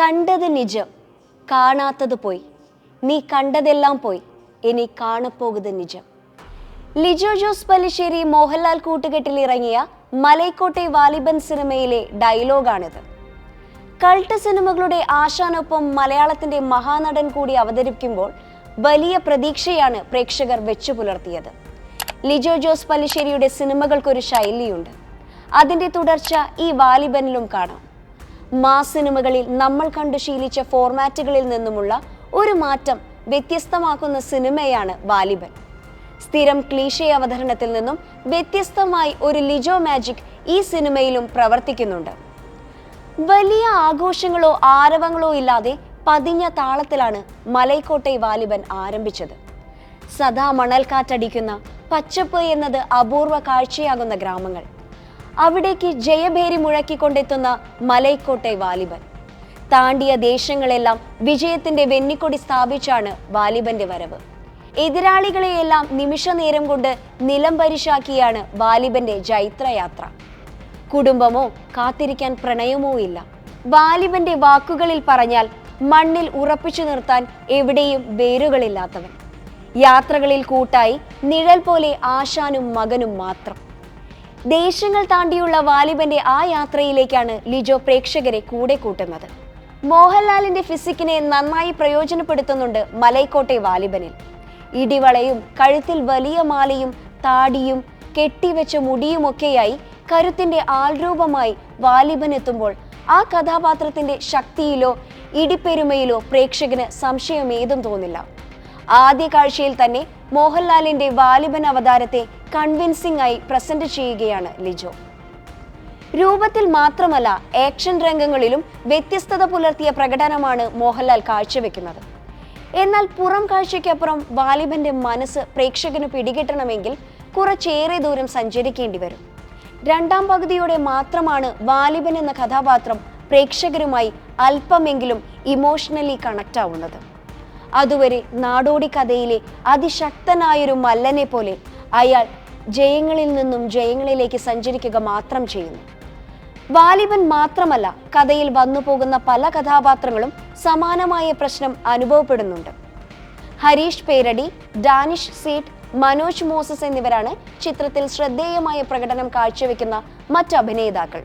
കണ്ടത് നിജം. കാണാത്തത് പോയി. നീ കണ്ടതെല്ലാം പോയി. ഇനി കാണപ്പോകുത് നിജം. ലിജോ ജോസ് പല്ലിശ്ശേരി മോഹൻലാൽ കൂട്ടുകെട്ടിൽ ഇറങ്ങിയ മലൈക്കോട്ടെ വാലിബൻ സിനിമയിലെ ഡയലോഗാണിത്. കൾട്ട് സിനിമകളുടെ ആശാനൊപ്പം മലയാളത്തിന്റെ മഹാനടൻ കൂടി അവതരിപ്പിക്കുമ്പോൾ വലിയ പ്രതീക്ഷയാണ് പ്രേക്ഷകർ വെച്ചു പുലർത്തിയത്. ലിജോ ജോസ് പല്ലിശ്ശേരിയുടെ സിനിമകൾക്കൊരു ശൈലിയുണ്ട്. അതിന്റെ തുടർച്ച ഈ വാലിബനിലും കാണാം. മാ സിനിമകളിൽ നമ്മൾ കണ്ടു ശീലിച്ച ഫോർമാറ്റുകളിൽ നിന്നുമുള്ള ഒരു മാറ്റം വ്യത്യസ്തമാക്കുന്ന സിനിമയാണ് വാലിബൻ. സ്ഥിരം ക്ലീഷേ അവതരണത്തിൽ നിന്നും വ്യത്യസ്തമായി ഒരു ലിജോ മാജിക് ഈ സിനിമയിലും പ്രവർത്തിക്കുന്നുണ്ട്. വലിയ ആഘോഷങ്ങളോ ആരവങ്ങളോ ഇല്ലാതെ പതിഞ്ഞ താളത്തിലാണ് മലൈക്കോട്ടെ വാലിബൻ ആരംഭിച്ചത്. സദാ മണൽക്കാറ്റടിക്കുന്ന പച്ചപ്പ് എന്നത് അപൂർവ കാഴ്ചയാകുന്ന ഗ്രാമങ്ങൾ. അവിടേക്ക് ജയഭേരി മുഴക്കിക്കൊണ്ടെത്തുന്ന മലൈക്കോട്ടെ വാലിബൻ. താണ്ടിയ ദേശങ്ങളെല്ലാം വിജയത്തിന്റെ വെന്നിക്കൊടി സ്ഥാപിച്ചാണ് വാലിബന്റെ വരവ്. എതിരാളികളെയെല്ലാം നിമിഷ നേരം കൊണ്ട് നിലം പരിശാക്കിയാണ് വാലിബന്റെ ജൈത്രയാത്ര. കുടുംബമോ കാത്തിരിക്കാൻ പ്രണയമോ ഇല്ല. വാലിബന്റെ വാക്കുകളിൽ പറഞ്ഞാൽ മണ്ണിൽ ഉറപ്പിച്ചു നിർത്താൻ എവിടെയും വേരുകളില്ലാത്തവൻ. യാത്രകളിൽ കൂട്ടായി നിഴൽ പോലെ ആശാനും മകനും മാത്രം. ദേശങ്ങൾ താണ്ടിയുള്ള വാലിബന്റെ ആ യാത്രയിലേക്കാണ് ലിജോ പ്രേക്ഷകരെ കൂടെ കൂട്ടുന്നത്. മോഹൻലാലിന്റെ ഫിസിക്കിനെ നന്നായി പ്രയോജനപ്പെടുത്തുന്നുണ്ട് മലൈക്കോട്ടെ വാലിബനിൽ. ഇടിവളയും കഴുത്തിൽ വലിയ മാലയും താടിയും കെട്ടിവെച്ച മുടിയുമൊക്കെയായി കരുത്തിന്റെ ആൾരൂപമായി വാലിബൻ എത്തുമ്പോൾ ആ കഥാപാത്രത്തിന്റെ ശക്തിയിലോ ഇടിപ്പെരുമയിലോ പ്രേക്ഷകന് സംശയമേതും തോന്നില്ല. ആദ്യ കാഴ്ചയിൽ തന്നെ മോഹൻലാലിന്റെ വാലിബൻ അവതാരത്തെ കൺവിൻസിംഗ് ആയി പ്രസന്റ് ചെയ്യുകയാണ് ലിജോ. രൂപത്തിൽ മാത്രമല്ല ആക്ഷൻ രംഗങ്ങളിലും വ്യത്യസ്തത പുലർത്തിയ പ്രകടനമാണ് മോഹൻലാൽ കാഴ്ചവെക്കുന്നത്. എന്നാൽ പുറം കാഴ്ചയ്ക്കപ്പുറം വാലിബന്റെ മനസ്സ് പ്രേക്ഷകന് പിടികിട്ടണമെങ്കിൽ കുറച്ചേറെ ദൂരം സഞ്ചരിക്കേണ്ടി വരും. രണ്ടാം പകുതിയോടെ മാത്രമാണ് വാലിബൻ എന്ന കഥാപാത്രം പ്രേക്ഷകരുമായി അല്പമെങ്കിലും ഇമോഷണലി കണക്റ്റ് ആവുന്നത്. അതുവരെ നാടോടി കഥയിലെ അതിശക്തനായൊരു മല്ലനെ പോലെ അയാൾ ജയങ്ങളിൽ നിന്നും ജയങ്ങളിലേക്ക് സഞ്ചരിക്കുക മാത്രം ചെയ്യുന്നു. വാലിബൻ മാത്രമല്ല കഥയിൽ വന്നു പോകുന്ന പല കഥാപാത്രങ്ങളും സമാനമായ പ്രശ്നം അനുഭവപ്പെടുന്നുണ്ട്. ഹരീഷ് പേരടി ഡാനിഷ് സീറ്റ് മനോജ് മോസസ് എന്നിവരാണ് ചിത്രത്തിൽ ശ്രദ്ധേയമായ പ്രകടനം കാഴ്ചവെക്കുന്ന മറ്റ് അഭിനേതാക്കൾ.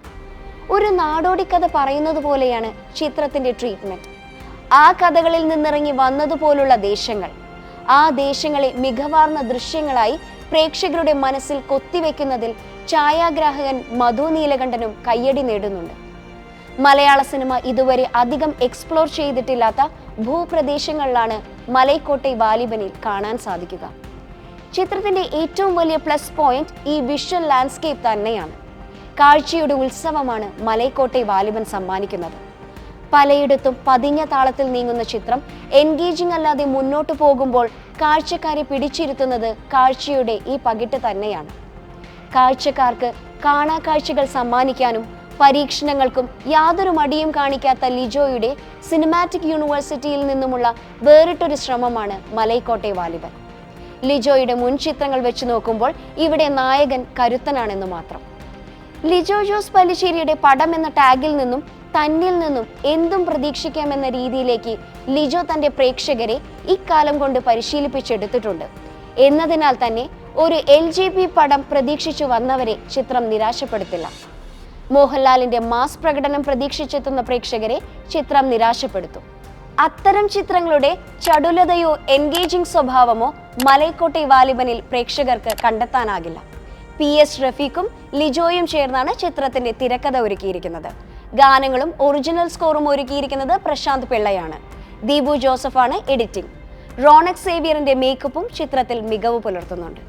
ഒരു നാടോടി കഥ പറയുന്നത് പോലെയാണ് ചിത്രത്തിന്റെ ട്രീറ്റ്മെന്റ് ആ കഥകളിൽ നിന്നിറങ്ങി വന്നതുപോലുള്ള ദേശങ്ങൾ. ആ ദേശങ്ങളെ മികവാർന്ന ദൃശ്യങ്ങളായി പ്രേക്ഷകരുടെ മനസ്സിൽ കൊത്തിവെക്കുന്നതിൽ ഛായാഗ്രാഹകൻ മധു നീലകണ്ഠനും കയ്യടി നേടുന്നുണ്ട്. മലയാള സിനിമ ഇതുവരെ അധികം എക്സ്പ്ലോർ ചെയ്തിട്ടില്ലാത്ത ഭൂപ്രദേശങ്ങളിലാണ് മലൈക്കോട്ടെ വാലിബനിൽ കാണാൻ സാധിക്കുക. ചിത്രത്തിന്റെ ഏറ്റവും വലിയ പ്ലസ് പോയിന്റ് ഈ വിഷ്വൽ ലാൻഡ്സ്കേപ്പ് തന്നെയാണ്. കാഴ്ചയുടെ ഉത്സവമാണ് മലൈക്കോട്ടെ വാലിബൻ സമ്മാനിക്കുന്നത്. പലയിടത്തും പതിഞ്ഞ താളത്തിൽ നീങ്ങുന്ന ചിത്രം എൻഗേജിംഗ് അല്ലാതെ മുന്നോട്ട് പോകുമ്പോൾ കാഴ്ചക്കാരെ പിടിച്ചിരുത്തുന്നത് കാഴ്ചയുടെ ഈ പകിട്ട് തന്നെയാണ്. കാഴ്ചക്കാർക്ക് കാണാ കാഴ്ചകൾ സമ്മാനിക്കാനും പരീക്ഷണങ്ങൾക്കും യാതൊരു മടിയും കാണിക്കാത്ത ലിജോയുടെ സിനിമാറ്റിക് യൂണിവേഴ്സിറ്റിയിൽ നിന്നുമുള്ള വേറിട്ടൊരു ശ്രമമാണ് മലൈക്കോട്ടെ വാലിബൻ. ലിജോയുടെ മുൻ ചിത്രങ്ങൾ വെച്ച് നോക്കുമ്പോൾ ഇവിടെ നായകൻ കരുത്തനാണെന്ന് മാത്രം. ലിജോ ജോസ് പല്ലിശ്ശേരിയുടെ പടം എന്ന ടാഗിൽ നിന്നും തന്നിൽ നിന്നും എന്തും പ്രതീക്ഷിക്കാമെന്ന രീതിയിലേക്ക് ലിജോ തന്റെ പ്രേക്ഷകരെ ഇക്കാലം കൊണ്ട് പരിശീലിപ്പിച്ചെടുത്തിട്ടുണ്ട്. എന്നതിനാൽ തന്നെ ഒരു എൽ ജെ പി പടം പ്രതീക്ഷിച്ചു വന്നവരെ ചിത്രം നിരാശപ്പെടുത്തില്ല. മോഹൻലാലിന്റെ മാസ് പ്രകടനം പ്രതീക്ഷിച്ചെത്തുന്ന പ്രേക്ഷകരെ ചിത്രം നിരാശപ്പെടുത്തും. അത്തരം ചിത്രങ്ങളുടെ ചടുലതയോ എൻഗേജിംഗ് സ്വഭാവമോ മലൈക്കോട്ടെ വാലിബനിൽ പ്രേക്ഷകർക്ക് കണ്ടെത്താനാകില്ല. പി എസ് റഫീഖും ലിജോയും ചേർന്നാണ് ചിത്രത്തിന്റെ തിരക്കഥ ഒരുക്കിയിരിക്കുന്നത്. ഗാനങ്ങളും ഒറിജിനൽ സ്കോറും ഒരുക്കിയിരിക്കുന്നത് പ്രശാന്ത് പിള്ളയാണ്. ദീപു ജോസഫാണ് എഡിറ്റിംഗ് റോണക് സേവിയറിന്റെ മേക്കപ്പും ചിത്രത്തിൽ മികവ് പുലർത്തുന്നുണ്ട്.